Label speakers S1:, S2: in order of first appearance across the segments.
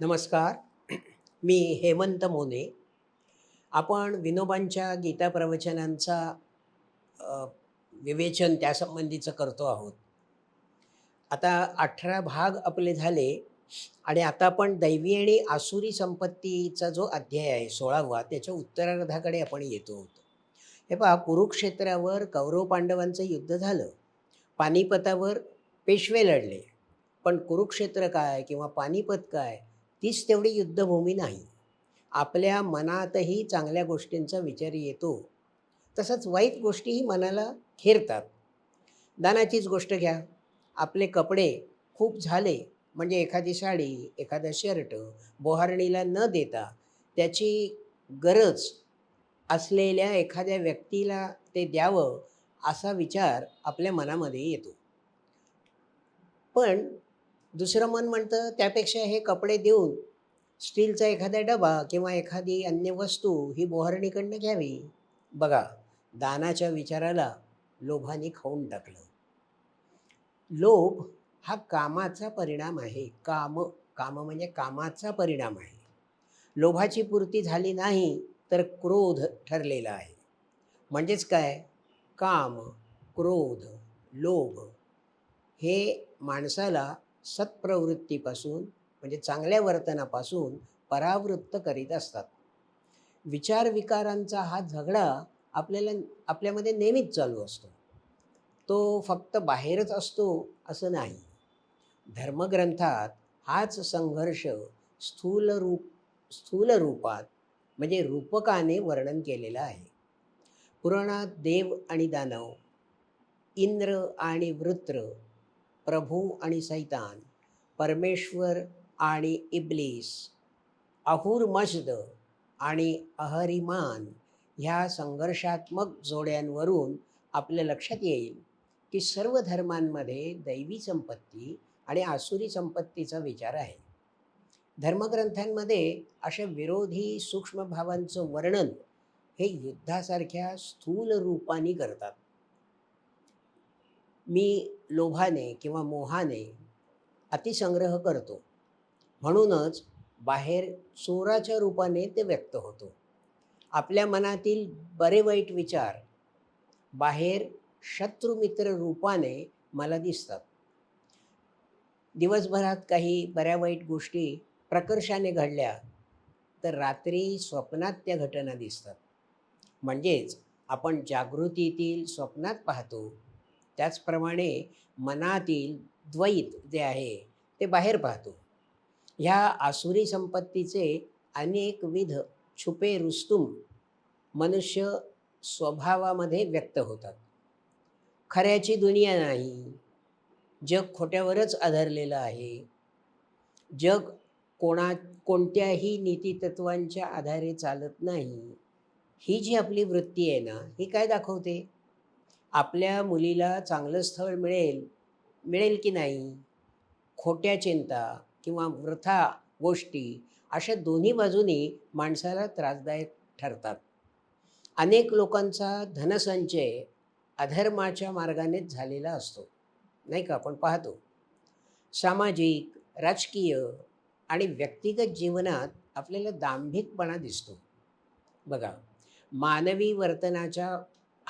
S1: नमस्कार. मी हेमंत मोने. आपण विनोबांच्या गीता प्रवचनांचा विवेचन त्यासंबंधीचं करतो आहोत. आता अठरा भाग आपले झाले आणि आता आपण दैवी आणि आसुरी संपत्तीचा जो अध्याय आहे सोळावा त्याच्या उत्तरार्धाकडे आपण येतो आहोत. हे पहा कुरुक्षेत्रावर कौरव पांडवांचं युद्ध झालं. पानिपतावर पेशवे लढले. पण कुरुक्षेत्र काय किंवा पानिपत काय तीच तेवढी युद्धभूमी नाही. आपल्या मनातही चांगल्या गोष्टींचा विचार येतो. तसंच वाईट गोष्टीही मनाला खेरतात दानाचीच गोष्ट घ्या. आपले कपडे खूप झाले म्हणजे एखादी साडी एखादा शर्ट बोहारणीला न देता त्याची गरज असलेल्या एखाद्या व्यक्तीला ते द्यावं असा विचार आपल्या मनामध्ये येतो. पण दुसरं मन म्हणतं त्यापेक्षा हे कपडे देऊन स्टीलचा एखादा डबा किंवा एखादी अन्य वस्तू ही बोहरणीकडनं घ्यावी. बघा दानाच्या विचाराला लोभाने खाऊन टाकलं. लोभ हा कामाचा परिणाम आहे. काम काम म्हणजे कामाचा परिणाम आहे. लोभाची पूर्ती झाली नाही तर क्रोध ठरलेला आहे. म्हणजेच काय? काम क्रोध लोभ हे माणसाला सत्प्रवृत्तीपासून म्हणजे चांगल्या वर्तनापासून परावृत्त करीत असतात. विचार विकारांचा हा झगडा आपल्याला आपल्यामध्ये नेहमीच चालू असतो. तो फक्त बाहेरच असतो असं नाही. धर्मग्रंथात हाच संघर्ष स्थूल रूप स्थूल रूपात म्हणजे रूपकाने वर्णन केलेलं आहे. पुराणात देव आणि दानव इंद्र आणि वृत्र प्रभू आणि सैतान परमेश्वर आणि इब्लीस अहूर मजद आणि अहरिमान ह्या संघर्षात्मक जोड्यांवरून आपल्या लक्षात येईल की सर्व धर्मांमध्ये दैवी संपत्ती आणि आसुरी संपत्तीचा विचार आहे. धर्मग्रंथांमध्ये अशा विरोधी सूक्ष्म भावांचं वर्णन हे युद्धासारख्या स्थूल रूपाने करतात. मी लोभाने किंवा मोहाने अतिसंग्रह करतो. म्हणूनच बाहेर चोराच्या रूपाने ते व्यक्त होतो. आपल्या मनातील बरे वाईट विचार बाहेर शत्रुमित्र रूपाने मला दिसतात. दिवसभरात काही बऱ्या वाईट गोष्टी प्रकर्षाने घडल्या तर रात्री स्वप्नात त्या घटना दिसतात. म्हणजेच आपण जागृतीतील स्वप्नात पाहतो. त्याचप्रमाणे मनातील द्वैत जे आहे ते बाहेर पाहतो. ह्या आसुरी संपत्तीचे अनेकविध छुपे रुस्तुम मनुष्य स्वभावामध्ये व्यक्त होतात. खऱ्याची दुनिया नाही जग खोट्यावरच आधारलेलं आहे. जग कोणा कोणत्याही नीतीतत्वांच्या आधारे चालत नाही. ही जी आपली वृत्ती आहे ना ही काय दाखवते? आपल्या मुलीला चांगलं स्थळ मिळेल मिळेल की नाही? खोट्या चिंता किंवा वृथा गोष्टी अशा दोन्ही बाजूनी माणसाला त्रासदायक ठरतात. अनेक लोकांचा धनसंचय अधर्माच्या मार्गानेच झालेला असतो नाही का? आपण पाहतो. सामाजिक राजकीय आणि व्यक्तिगत जीवनात आपल्याला दांभिकपणा दिसतो. बघा मानवी वर्तनाच्या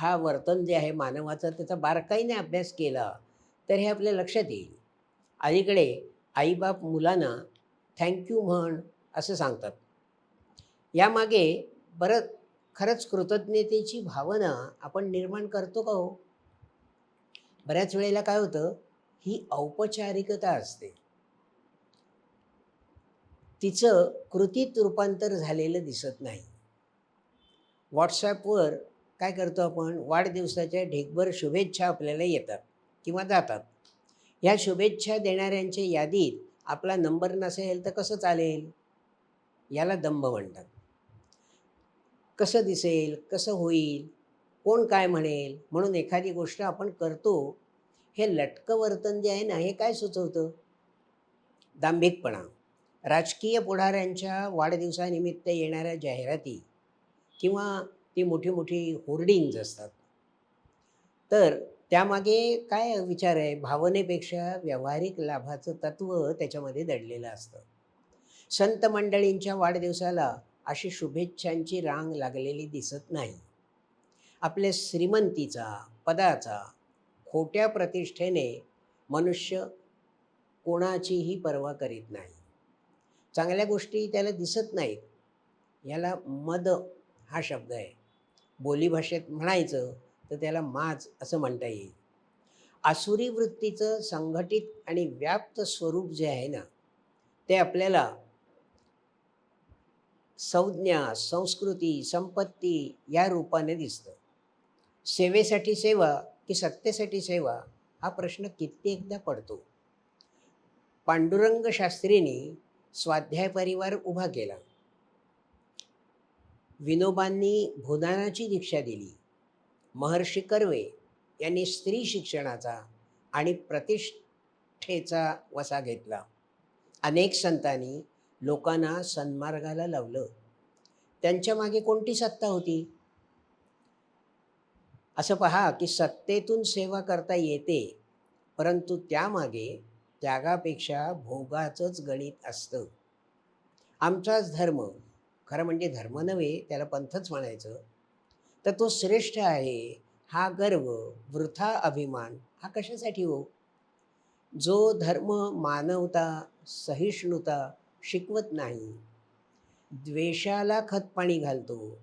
S1: हा वर्तन जे आहे मानवाचा त्याचा बारकाईने अभ्यास केला तर हे आपल्या लक्षात येईल. अलीकडे आईबाप मुलांना थँक्यू म्हण असं सांगतात. यामागे बरं खरंच कृतज्ञतेची भावना आपण निर्माण करतो का हो? बऱ्याच वेळेला काय होतं ही औपचारिकता असते. तिचं कृतीत रूपांतर झालेलं दिसत नाही. व्हॉट्सॲपवर काय करतो आपण? वाढदिवसाच्या ढेकभर शुभेच्छा आपल्याला येतात किंवा जातात. ह्या शुभेच्छा देणाऱ्यांच्या यादीत आपला नंबर नसेल तर कसं चालेल? याला दंभ म्हणतात. कसं दिसेल? कसं होईल? कोण काय म्हणेल? म्हणून एखादी गोष्ट आपण करतो हे लटकं वर्तन जे आहे ना हे काय सुचवतं? दांभिकपणा. राजकीय पुढाऱ्यांच्या वाढदिवसानिमित्त येणाऱ्या जाहिराती किंवा ती मोठी मोठी होर्डिंग्ज असतात. तर त्यामागे काय विचार आहे? भावनेपेक्षा व्यावहारिक लाभाचं तत्त्व त्याच्यामध्ये दडलेलं असतं. संत मंडळींच्या वाढदिवसाला अशी शुभेच्छांची रांग लागलेली दिसत नाही. आपल्या श्रीमंतीचा पदाचा खोट्या प्रतिष्ठेने मनुष्य कोणाचीही पर्वा करीत नाही. चांगल्या गोष्टी त्याला दिसत नाहीत. याला मद हा शब्द आहे. बोलीभाषेत म्हणायचं तर त्याला माज असं म्हणता येईल. आसुरी वृत्तीचं संघटित आणि व्याप्त स्वरूप जे आहे ना ते आपल्याला संज्ञा संस्कृती संपत्ती या रूपाने दिसतं. सेवेसाठी सेवा की सत्तेसाठी सेवा हा प्रश्न कित्येकदा पडतो. पांडुरंग शास्त्रींनी स्वाध्याय परिवार उभा केला. विनोबांनी भूदानाची दीक्षा दिली. महर्षी कर्वे यांनी स्त्री शिक्षणाचा आणि प्रतिष्ठेचा वसा घेतला. अनेक संतांनी लोकांना सन्मार्गाला लावलं. त्यांच्या मागे कोणती सत्ता होती? असं पहा की सत्तेतून सेवा करता येते परंतु त्यामागे त्यागापेक्षा भोगाचंच गणित असतं. आमचाच धर्म खरं म्हणजे धर्म नव्हे त्याला पंथच म्हणायचं. तर तो श्रेष्ठ आहे हा गर्व वृथा अभिमान हा कशासाठी हो? जो धर्म मानवता सहिष्णुता शिकवत नाही द्वेषाला खतपाणी घालतो.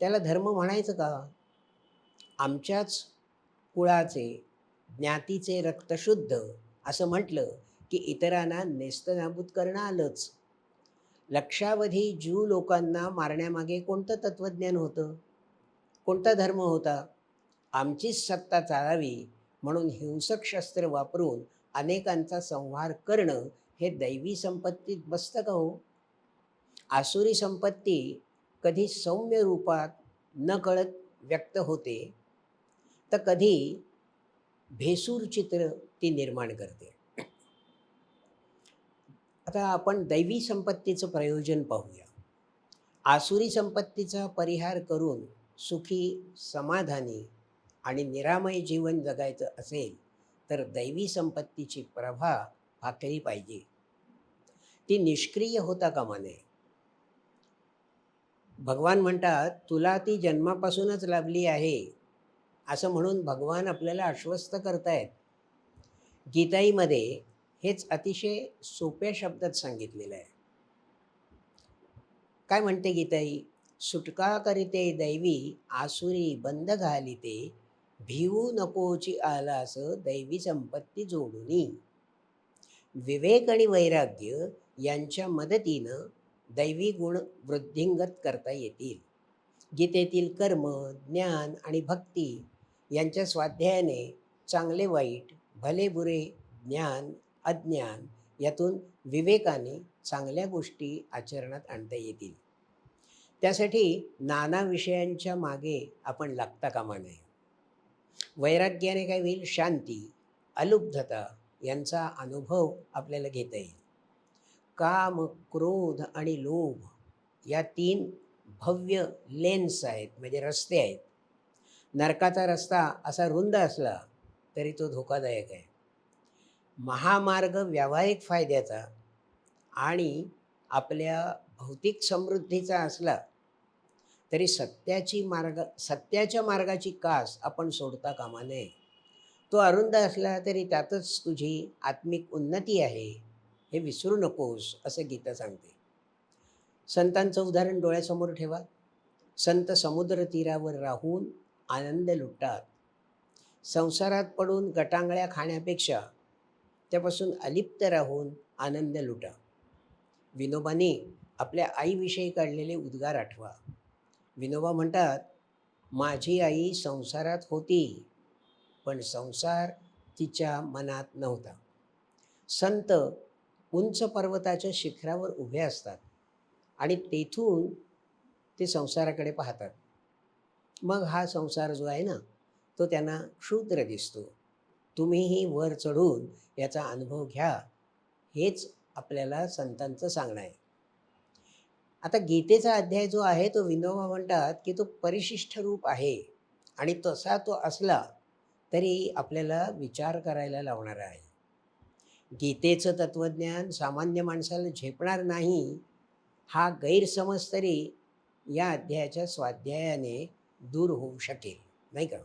S1: त्याला धर्म म्हणायचं का? आमच्याच कुळाचे ज्ञातीचे रक्तशुद्ध असं म्हटलं की इतरांना नेस्तनाबूत करणं आलंच. लक्षावधी ज्यू लोकांना मारण्यामागे कोणतं तत्त्वज्ञान होतं? कोणता धर्म होता? आमचीच सत्ता चालावी म्हणून हिंसक शस्त्र वापरून अनेकांचा संहार करणं हे दैवी संपत्तीत बसतं का हो? आसुरी संपत्ती कधी सौम्य रूपात न कळत व्यक्त होते तर कधी भेसूर चित्र ती निर्माण करते. आता आपण दैवी संपत्तीचं प्रयोजन पाहूया. आसुरी संपत्तीचा परिहार करून सुखी समाधानी आणि निरामय जीवन जगायचं असेल तर दैवी संपत्तीची प्रभा भाकरी पाहिजे. ती निष्क्रिय होता कामा नये. भगवान म्हणतात तुला ती जन्मापासूनच लाभली आहे. असं म्हणून भगवान आपल्याला आश्वस्त करतायत. गीताईमध्ये हेच अतिशय सोप्या शब्दात सांगितलेलं आहे. काय म्हणते गीताई? सुटका करीते दैवी आसुरी बंद घालिते भिवू नकोची आलास दैवी संपत्ती जोडूनी. विवेक आणि वैराग्य यांच्या मदतीनं दैवी गुण वृद्धिंगत करता येतील. गीतेतील कर्म ज्ञान आणि भक्ती यांच्या स्वाध्यायाने चांगले वाईट भले बुरे ज्ञान अज्ञान यातून विवेकाने चांगल्या गोष्टी आचरणात आणता येतील. त्यासाठी नाना विषयांच्या मागे आपण लागता कामा नये. वैराग्याने काय होईल? शांती अलुब्धता यांचा अनुभव आपल्याला घेता येईल. काम क्रोध आणि लोभ या तीन भव्य लेन्स आहेत म्हणजे रस्ते आहेत. नरकाचा रस्ता असा रुंद असला तरी तो धोकादायक आहे. महामार्ग व्यावहारिक फायद्याचा आणि आपल्या भौतिक समृद्धीचा असला तरी सत्याची मार्ग सत्याच्या मार्गाची कास आपण सोडता कामा नये. तो अरुंद असला तरी त्यातच तुझी आत्मिक उन्नती आहे हे विसरू नकोस असं गीता सांगते. संतांचं उदाहरण डोळ्यासमोर ठेवा. संत समुद्र तीरावर राहून आनंद लुटतात. संसारात पडून गटांगळ्या खाण्यापेक्षा त्यापासून अलिप्त राहून आनंद लुटा. विनोबाने आपल्या आईविषयी काढलेले उद्गार आठवा. विनोबा म्हणतात माझी आई संसारात होती पण संसार तिच्या मनात नव्हता. संत उंच पर्वताच्या शिखरावर उभे असतात आणि तेथून ते संसाराकडे पाहतात. मग हा संसार जो आहे ना तो त्यांना क्षुद्र दिसतो. तुम्हीही वर चढून याचा अनुभव घ्या हेच आपल्याला संतांचं सांगणं आहे. आता गीतेचा अध्याय जो आहे तो विनोबा म्हणतात की तो परिशिष्ट रूप आहे आणि तसा तो असला तरी आपल्याला विचार करायला लावणारा आहे. गीतेचं तत्त्वज्ञान सामान्य माणसाला झेपणार नाही हा गैरसमज तरी या अध्यायाच्या स्वाध्यायाने दूर होऊ शकेल नाही का?